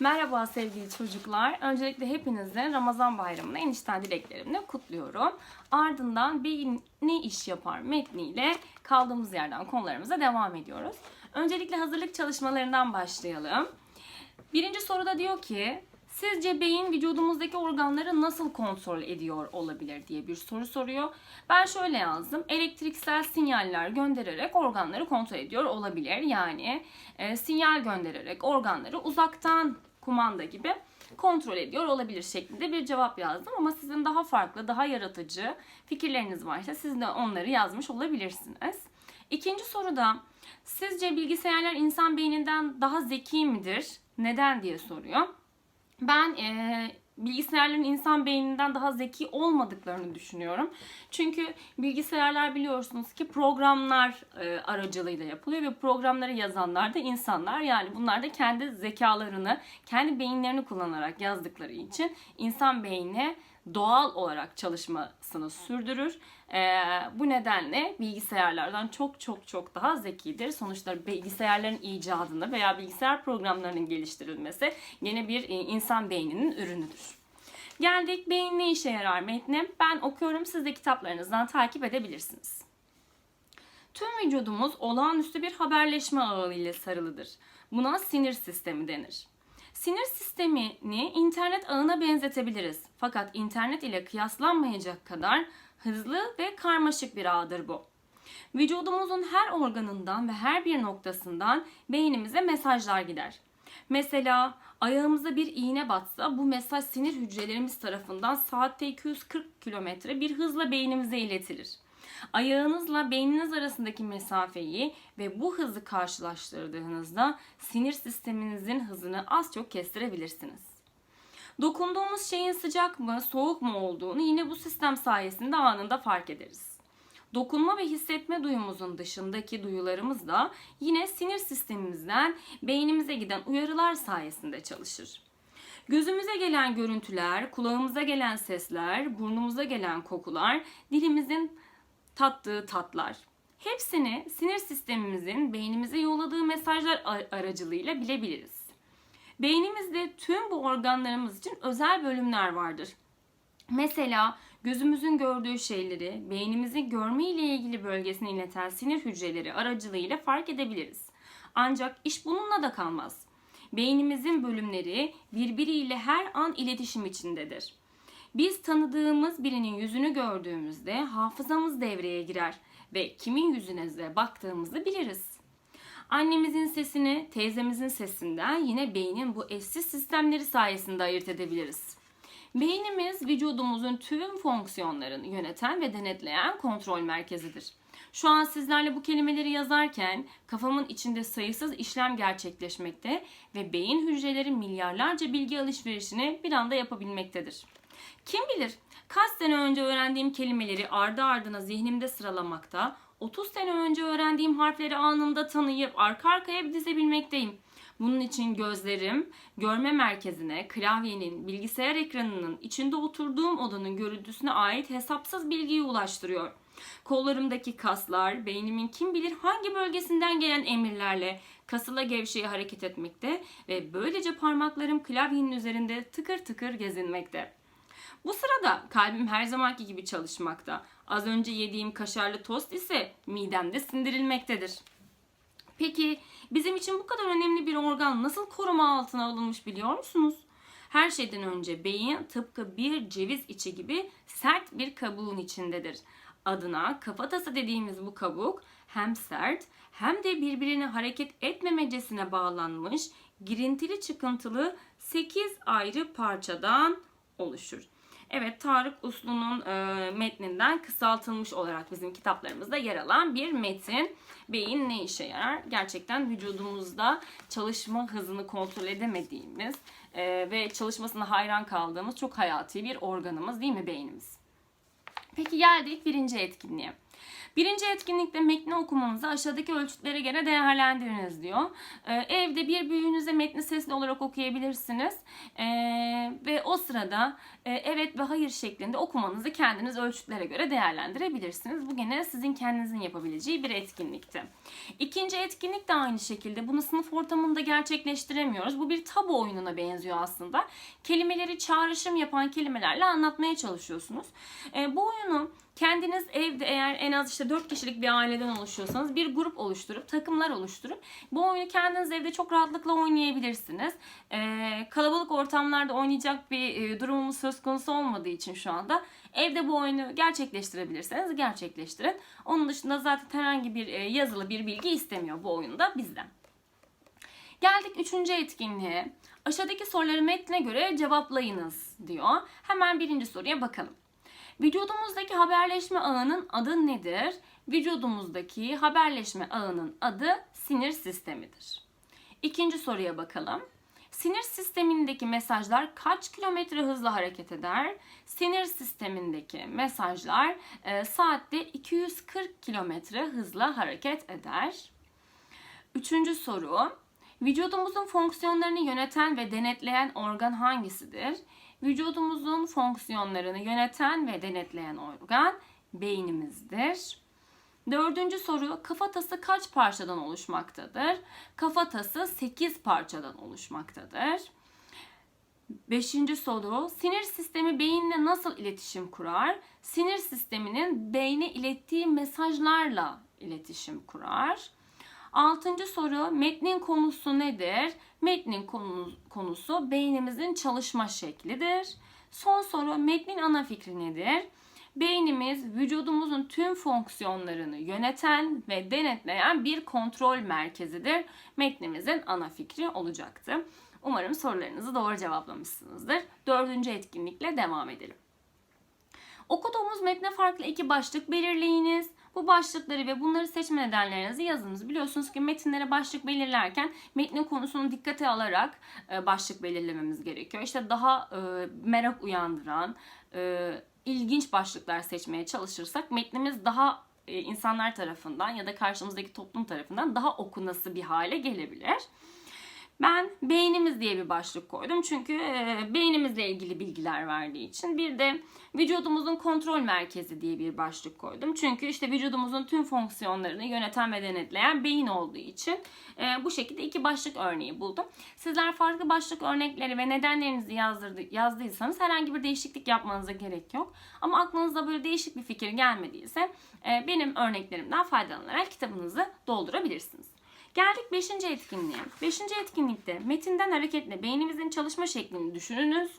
Merhaba sevgili çocuklar. Öncelikle hepinizin Ramazan bayramını en içten dileklerimle kutluyorum. Ardından beyin ne iş yapar metniyle kaldığımız yerden konularımıza devam ediyoruz. Öncelikle hazırlık çalışmalarından başlayalım. Birinci soruda diyor ki Sizce beyin vücudumuzdaki organları nasıl kontrol ediyor olabilir diye bir soru soruyor. Ben şöyle yazdım. Elektriksel sinyaller göndererek organları kontrol ediyor olabilir. Yani e, sinyal göndererek organları uzaktan kumanda gibi kontrol ediyor olabilir şeklinde bir cevap yazdım. Ama sizin daha farklı, daha yaratıcı fikirleriniz varsa siz de onları yazmış olabilirsiniz. İkinci soruda sizce bilgisayarlar insan beyninden daha zeki midir? Neden diye soruyor. Ben e, bilgisayarların insan beyninden daha zeki olmadıklarını düşünüyorum. Çünkü bilgisayarlar biliyorsunuz ki programlar e, aracılığıyla yapılıyor ve programları yazanlar da insanlar. Yani bunlar da kendi zekalarını, kendi beyinlerini kullanarak yazdıkları için insan beyni doğal olarak çalışmasını sürdürür. Ee, bu nedenle bilgisayarlardan çok çok çok daha zekidir. Sonuçta bilgisayarların icadını veya bilgisayar programlarının geliştirilmesi yine bir e, insan beyninin ürünüdür. Geldik beyin ne işe yarar metni. Ben okuyorum siz de kitaplarınızdan takip edebilirsiniz. Tüm vücudumuz olağanüstü bir haberleşme ağı ile sarılıdır. Buna sinir sistemi denir. Sinir sistemini internet ağına benzetebiliriz. Fakat internet ile kıyaslanmayacak kadar hızlı ve karmaşık bir ağdır bu. Vücudumuzun her organından ve her bir noktasından beynimize mesajlar gider. Mesela ayağımıza bir iğne batsa bu mesaj sinir hücrelerimiz tarafından saatte 240 kilometre bir hızla beynimize iletilir. Ayağınızla beyniniz arasındaki mesafeyi ve bu hızı karşılaştırdığınızda sinir sisteminizin hızını az çok kestirebilirsiniz. Dokunduğumuz şeyin sıcak mı, soğuk mu olduğunu yine bu sistem sayesinde anında fark ederiz. Dokunma ve hissetme duyumuzun dışındaki duyularımız da yine sinir sistemimizden beynimize giden uyarılar sayesinde çalışır. Gözümüze gelen görüntüler, kulağımıza gelen sesler, burnumuza gelen kokular, dilimizin tattığı tatlar. Hepsini sinir sistemimizin beynimize yolladığı mesajlar aracılığıyla bilebiliriz. Beynimizde tüm bu organlarımız için özel bölümler vardır. Mesela gözümüzün gördüğü şeyleri beynimizin görme ile ilgili bölgesine ileten sinir hücreleri aracılığıyla fark edebiliriz. Ancak iş bununla da kalmaz. Beynimizin bölümleri birbiriyle her an iletişim içindedir. Biz tanıdığımız birinin yüzünü gördüğümüzde hafızamız devreye girer ve kimin yüzüne baktığımızı biliriz. Annemizin sesini teyzemizin sesinden yine beynin bu eşsiz sistemleri sayesinde ayırt edebiliriz. Beynimiz vücudumuzun tüm fonksiyonlarını yöneten ve denetleyen kontrol merkezidir. Şu an sizlerle bu kelimeleri yazarken kafamın içinde sayısız işlem gerçekleşmekte ve beyin hücreleri milyarlarca bilgi alışverişini bir anda yapabilmektedir. Kim bilir kaç sene önce öğrendiğim kelimeleri ardı ardına zihnimde sıralamakta, 30 sene önce öğrendiğim harfleri anında tanıyıp arka arkaya dizebilmekteyim. Bunun için gözlerim görme merkezine, klavyenin, bilgisayar ekranının, içinde oturduğum odanın görüntüsüne ait hesapsız bilgiyi ulaştırıyor. Kollarımdaki kaslar, beynimin kim bilir hangi bölgesinden gelen emirlerle kasıla gevşeye hareket etmekte ve böylece parmaklarım klavyenin üzerinde tıkır tıkır gezinmekte. Bu sırada kalbim her zamanki gibi çalışmakta. Az önce yediğim kaşarlı tost ise midemde sindirilmektedir. Peki bizim için bu kadar önemli bir organ nasıl koruma altına alınmış biliyor musunuz? Her şeyden önce beyin tıpkı bir ceviz içi gibi sert bir kabuğun içindedir. Adına kafatası dediğimiz bu kabuk hem sert hem de birbirine hareket etmemecesine bağlanmış girintili çıkıntılı 8 ayrı parçadan oluşur. Evet Tarık Uslu'nun e, metninden kısaltılmış olarak bizim kitaplarımızda yer alan bir metin. Beyin ne işe yarar? Gerçekten vücudumuzda çalışma hızını kontrol edemediğimiz e, ve çalışmasına hayran kaldığımız çok hayati bir organımız değil mi beynimiz? Peki geldik birinci etkinliğe. Birinci etkinlikte metni okumanızı aşağıdaki ölçütlere göre değerlendiriniz diyor. Ee, evde bir büyüğünüze metni sesli olarak okuyabilirsiniz. Ee, ve o sırada e, evet ve hayır şeklinde okumanızı kendiniz ölçütlere göre değerlendirebilirsiniz. Bu gene sizin kendinizin yapabileceği bir etkinlikti. İkinci etkinlik de aynı şekilde. Bunu sınıf ortamında gerçekleştiremiyoruz. Bu bir tabu oyununa benziyor aslında. Kelimeleri çağrışım yapan kelimelerle anlatmaya çalışıyorsunuz. Ee, bu oyunu Kendiniz evde eğer en az işte 4 kişilik bir aileden oluşuyorsanız bir grup oluşturup takımlar oluşturup bu oyunu kendiniz evde çok rahatlıkla oynayabilirsiniz. Ee, kalabalık ortamlarda oynayacak bir e, durumumuz söz konusu olmadığı için şu anda evde bu oyunu gerçekleştirebilirseniz gerçekleştirin. Onun dışında zaten herhangi bir e, yazılı bir bilgi istemiyor bu oyunda bizden. Geldik üçüncü etkinliğe. Aşağıdaki soruları metne göre cevaplayınız diyor. Hemen birinci soruya bakalım. Vücudumuzdaki haberleşme ağının adı nedir? Vücudumuzdaki haberleşme ağının adı sinir sistemidir. İkinci soruya bakalım. Sinir sistemindeki mesajlar kaç kilometre hızla hareket eder? Sinir sistemindeki mesajlar e, saatte 240 kilometre hızla hareket eder. Üçüncü soru. Vücudumuzun fonksiyonlarını yöneten ve denetleyen organ hangisidir? Vücudumuzun fonksiyonlarını yöneten ve denetleyen organ beynimizdir. Dördüncü soru kafatası kaç parçadan oluşmaktadır? Kafatası 8 parçadan oluşmaktadır. Beşinci soru sinir sistemi beyinle nasıl iletişim kurar? Sinir sisteminin beyne ilettiği mesajlarla iletişim kurar. Altıncı soru metnin konusu nedir? Metnin konusu beynimizin çalışma şeklidir. Son soru metnin ana fikri nedir? Beynimiz vücudumuzun tüm fonksiyonlarını yöneten ve denetleyen bir kontrol merkezidir. Metnimizin ana fikri olacaktı. Umarım sorularınızı doğru cevaplamışsınızdır. Dördüncü etkinlikle devam edelim. Okuduğumuz metne farklı iki başlık belirleyiniz. Bu başlıkları ve bunları seçme nedenlerinizi yazınız. Biliyorsunuz ki metinlere başlık belirlerken metnin konusunu dikkate alarak e, başlık belirlememiz gerekiyor. İşte daha e, merak uyandıran, e, ilginç başlıklar seçmeye çalışırsak metnimiz daha insanlar tarafından ya da karşımızdaki toplum tarafından daha okunası bir hale gelebilir. Ben beynimiz diye bir başlık koydum. Çünkü e, beynimizle ilgili bilgiler verdiği için. Bir de vücudumuzun kontrol merkezi diye bir başlık koydum. Çünkü işte vücudumuzun tüm fonksiyonlarını yöneten ve denetleyen beyin olduğu için e, bu şekilde iki başlık örneği buldum. Sizler farklı başlık örnekleri ve nedenlerinizi yazdırdı, yazdıysanız herhangi bir değişiklik yapmanıza gerek yok. Ama aklınıza böyle değişik bir fikir gelmediyse e, benim örneklerimden faydalanarak kitabınızı doldurabilirsiniz. Geldik 5. etkinliğe. 5. etkinlikte metinden hareketle beynimizin çalışma şeklini düşününüz.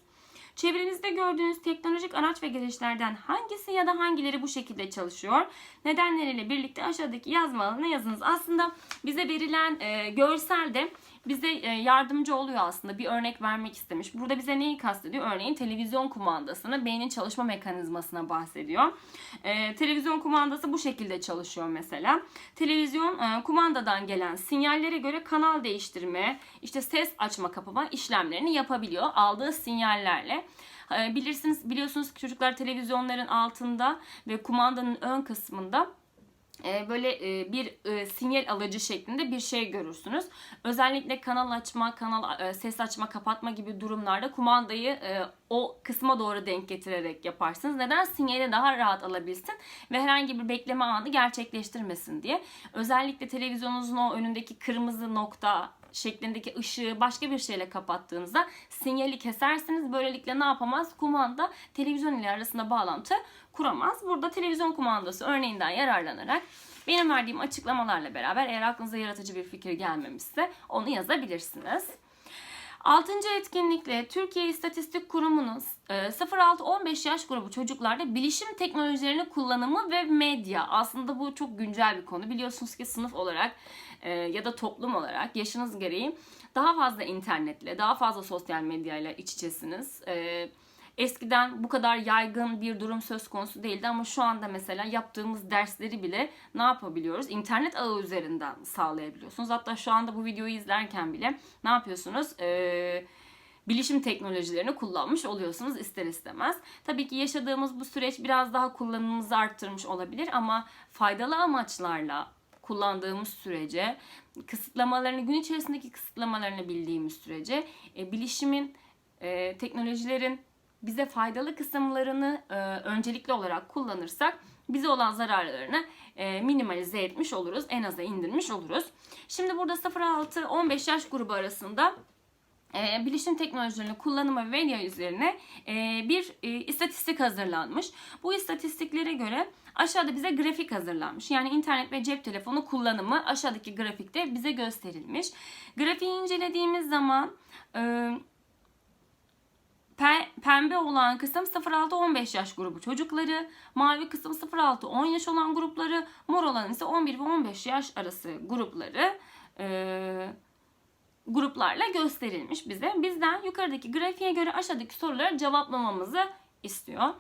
Çevrenizde gördüğünüz teknolojik araç ve gereçlerden hangisi ya da hangileri bu şekilde çalışıyor? Nedenleriyle birlikte aşağıdaki yazma alanına yazınız. Aslında bize verilen e, görselde bize e, yardımcı oluyor aslında. Bir örnek vermek istemiş. Burada bize neyi kastediyor? Örneğin televizyon kumandasını, beynin çalışma mekanizmasına bahsediyor. Ee, televizyon kumandası bu şekilde çalışıyor mesela. Televizyon e, kumandadan gelen sinyallere göre kanal değiştirme, işte ses açma kapama işlemlerini yapabiliyor aldığı sinyallerle. Ee, bilirsiniz biliyorsunuz ki çocuklar televizyonların altında ve kumandanın ön kısmında e, böyle e, bir e, sinyal alıcı şeklinde bir şey görürsünüz. Özellikle kanal açma, kanal ses açma, kapatma gibi durumlarda kumandayı o kısma doğru denk getirerek yaparsınız. Neden? Sinyali daha rahat alabilsin ve herhangi bir bekleme anı gerçekleştirmesin diye. Özellikle televizyonunuzun o önündeki kırmızı nokta şeklindeki ışığı başka bir şeyle kapattığınızda sinyali kesersiniz. Böylelikle ne yapamaz? Kumanda televizyon ile arasında bağlantı kuramaz. Burada televizyon kumandası örneğinden yararlanarak benim verdiğim açıklamalarla beraber eğer aklınıza yaratıcı bir fikir gelmemişse onu yazabilirsiniz. Altıncı etkinlikle Türkiye İstatistik Kurumu'nun 0-6-15 e, yaş grubu çocuklarda bilişim teknolojilerini kullanımı ve medya. Aslında bu çok güncel bir konu. Biliyorsunuz ki sınıf olarak e, ya da toplum olarak yaşınız gereği daha fazla internetle, daha fazla sosyal medyayla iç içesiniz. Evet Eskiden bu kadar yaygın bir durum söz konusu değildi ama şu anda mesela yaptığımız dersleri bile ne yapabiliyoruz? İnternet ağı üzerinden sağlayabiliyorsunuz. Hatta şu anda bu videoyu izlerken bile ne yapıyorsunuz? Ee, bilişim teknolojilerini kullanmış oluyorsunuz ister istemez. Tabii ki yaşadığımız bu süreç biraz daha kullanımımızı arttırmış olabilir ama faydalı amaçlarla kullandığımız sürece, kısıtlamalarını, gün içerisindeki kısıtlamalarını bildiğimiz sürece e, bilişimin, e, teknolojilerin bize faydalı kısımlarını e, öncelikli olarak kullanırsak bize olan zararlarını e, minimalize etmiş oluruz, en aza indirmiş oluruz. Şimdi burada 0-6-15 yaş grubu arasında e, bilişim teknolojilerinin kullanımı ve medya üzerine e, bir e, istatistik hazırlanmış. Bu istatistiklere göre aşağıda bize grafik hazırlanmış. Yani internet ve cep telefonu kullanımı aşağıdaki grafikte bize gösterilmiş. Grafiği incelediğimiz zaman e, pembe olan kısım 0-6-15 yaş grubu çocukları, mavi kısım 0-6-10 yaş olan grupları, mor olan ise 11 ve 15 yaş arası grupları e, gruplarla gösterilmiş bize. Bizden yukarıdaki grafiğe göre aşağıdaki soruları cevaplamamızı istiyor.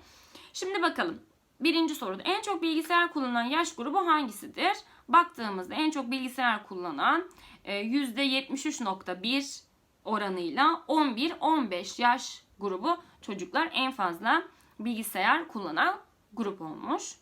Şimdi bakalım. Birinci soruda en çok bilgisayar kullanan yaş grubu hangisidir? Baktığımızda en çok bilgisayar kullanan e, %73.1 oranıyla 11-15 yaş grubu çocuklar en fazla bilgisayar kullanan grup olmuş.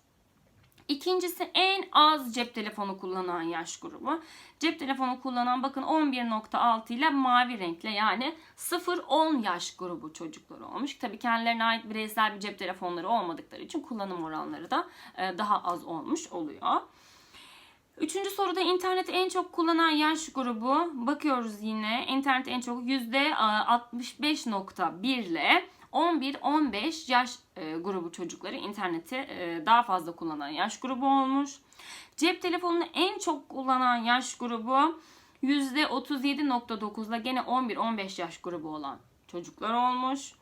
İkincisi en az cep telefonu kullanan yaş grubu. Cep telefonu kullanan bakın 11.6 ile mavi renkle yani 0-10 yaş grubu çocuklar olmuş. Tabii kendilerine ait bireysel bir cep telefonları olmadıkları için kullanım oranları da e, daha az olmuş oluyor. Üçüncü soruda interneti en çok kullanan yaş grubu bakıyoruz yine. İnterneti en çok %65.1 ile 11-15 yaş e, grubu çocukları interneti e, daha fazla kullanan yaş grubu olmuş. Cep telefonunu en çok kullanan yaş grubu %37.9 ile gene 11-15 yaş grubu olan çocuklar olmuş.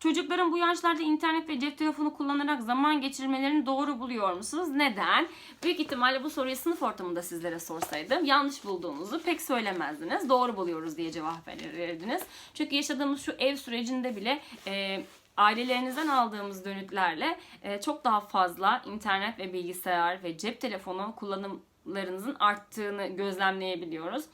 Çocukların bu yaşlarda internet ve cep telefonu kullanarak zaman geçirmelerini doğru buluyor musunuz? Neden? Büyük ihtimalle bu soruyu sınıf ortamında sizlere sorsaydım yanlış bulduğunuzu pek söylemezdiniz. Doğru buluyoruz diye cevap verirdiniz. Çünkü yaşadığımız şu ev sürecinde bile e, ailelerinizden aldığımız dönütlerle e, çok daha fazla internet ve bilgisayar ve cep telefonu kullanımlarınızın arttığını gözlemleyebiliyoruz.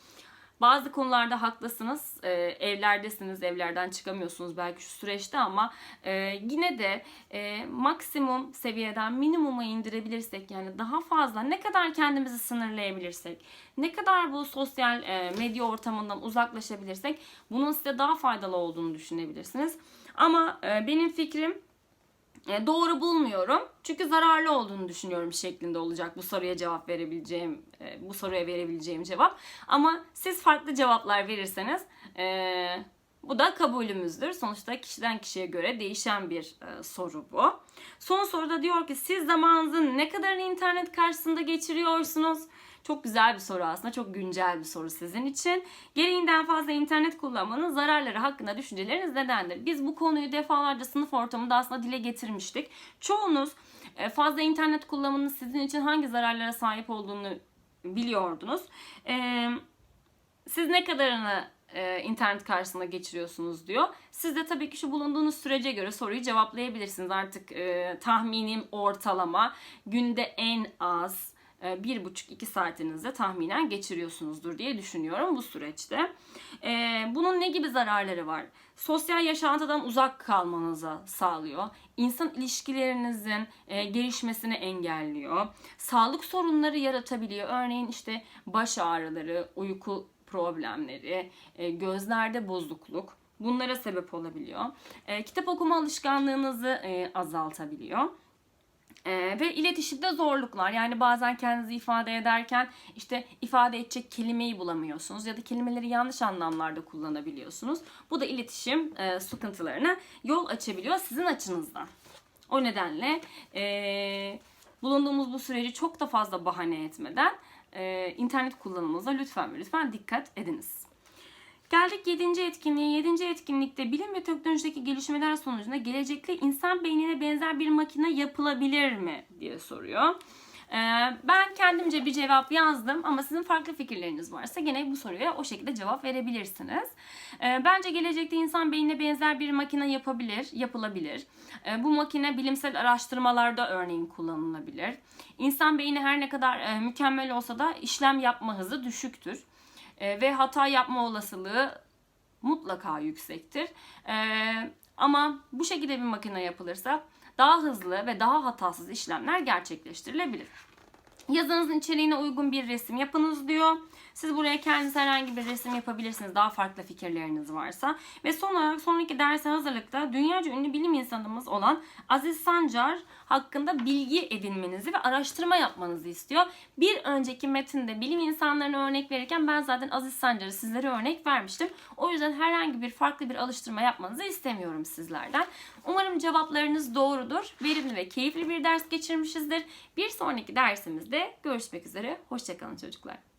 Bazı konularda haklısınız. Ee, evlerdesiniz, evlerden çıkamıyorsunuz belki şu süreçte ama e, yine de e, maksimum seviyeden minimuma indirebilirsek yani daha fazla ne kadar kendimizi sınırlayabilirsek, ne kadar bu sosyal e, medya ortamından uzaklaşabilirsek bunun size daha faydalı olduğunu düşünebilirsiniz. Ama e, benim fikrim e, doğru bulmuyorum. Çünkü zararlı olduğunu düşünüyorum şeklinde olacak bu soruya cevap verebileceğim, e, bu soruya verebileceğim cevap. Ama siz farklı cevaplar verirseniz e, bu da kabulümüzdür. Sonuçta kişiden kişiye göre değişen bir soru bu. Son soruda diyor ki siz zamanınızın ne kadarını internet karşısında geçiriyorsunuz? Çok güzel bir soru aslında. Çok güncel bir soru sizin için. Gereğinden fazla internet kullanmanın zararları hakkında düşünceleriniz nedendir? Biz bu konuyu defalarca sınıf ortamında aslında dile getirmiştik. Çoğunuz e, fazla internet kullanmanın sizin için hangi zararlara sahip olduğunu biliyordunuz. E, siz ne kadarını e, internet karşısında geçiriyorsunuz diyor. Siz de tabii ki şu bulunduğunuz sürece göre soruyu cevaplayabilirsiniz. Artık e, tahminim ortalama günde en az e, bir buçuk iki saatinizi tahminen geçiriyorsunuzdur diye düşünüyorum bu süreçte. E, bunun ne gibi zararları var? Sosyal yaşantıdan uzak kalmanıza sağlıyor. İnsan ilişkilerinizin e, gelişmesini engelliyor. Sağlık sorunları yaratabiliyor. Örneğin işte baş ağrıları, uyku problemleri, gözlerde bozukluk bunlara sebep olabiliyor. Kitap okuma alışkanlığınızı azaltabiliyor. Ee, ve iletişimde zorluklar yani bazen kendinizi ifade ederken işte ifade edecek kelimeyi bulamıyorsunuz ya da kelimeleri yanlış anlamlarda kullanabiliyorsunuz. Bu da iletişim e, sıkıntılarına yol açabiliyor sizin açınızdan. O nedenle e, bulunduğumuz bu süreci çok da fazla bahane etmeden e, internet kullanımınıza lütfen lütfen dikkat ediniz. Geldik 7. etkinliğe. 7. etkinlikte bilim ve teknolojideki gelişmeler sonucunda gelecekte insan beynine benzer bir makine yapılabilir mi diye soruyor. Ee, ben kendimce bir cevap yazdım ama sizin farklı fikirleriniz varsa gene bu soruya o şekilde cevap verebilirsiniz. Ee, bence gelecekte insan beynine benzer bir makine yapabilir, yapılabilir. Ee, bu makine bilimsel araştırmalarda örneğin kullanılabilir. İnsan beyni her ne kadar e, mükemmel olsa da işlem yapma hızı düşüktür. E, ve hata yapma olasılığı mutlaka yüksektir. Ee, ama bu şekilde bir makine yapılırsa daha hızlı ve daha hatasız işlemler gerçekleştirilebilir. Yazınızın içeriğine uygun bir resim yapınız diyor. Siz buraya kendiniz herhangi bir resim yapabilirsiniz. Daha farklı fikirleriniz varsa. Ve son olarak sonraki derse hazırlıkta dünyaca ünlü bilim insanımız olan Aziz Sancar hakkında bilgi edinmenizi ve araştırma yapmanızı istiyor. Bir önceki metinde bilim insanlarına örnek verirken ben zaten Aziz Sancar'ı sizlere örnek vermiştim. O yüzden herhangi bir farklı bir alıştırma yapmanızı istemiyorum sizlerden. Umarım cevaplarınız doğrudur. Verimli ve keyifli bir ders geçirmişizdir. Bir sonraki dersimizde görüşmek üzere. Hoşçakalın çocuklar.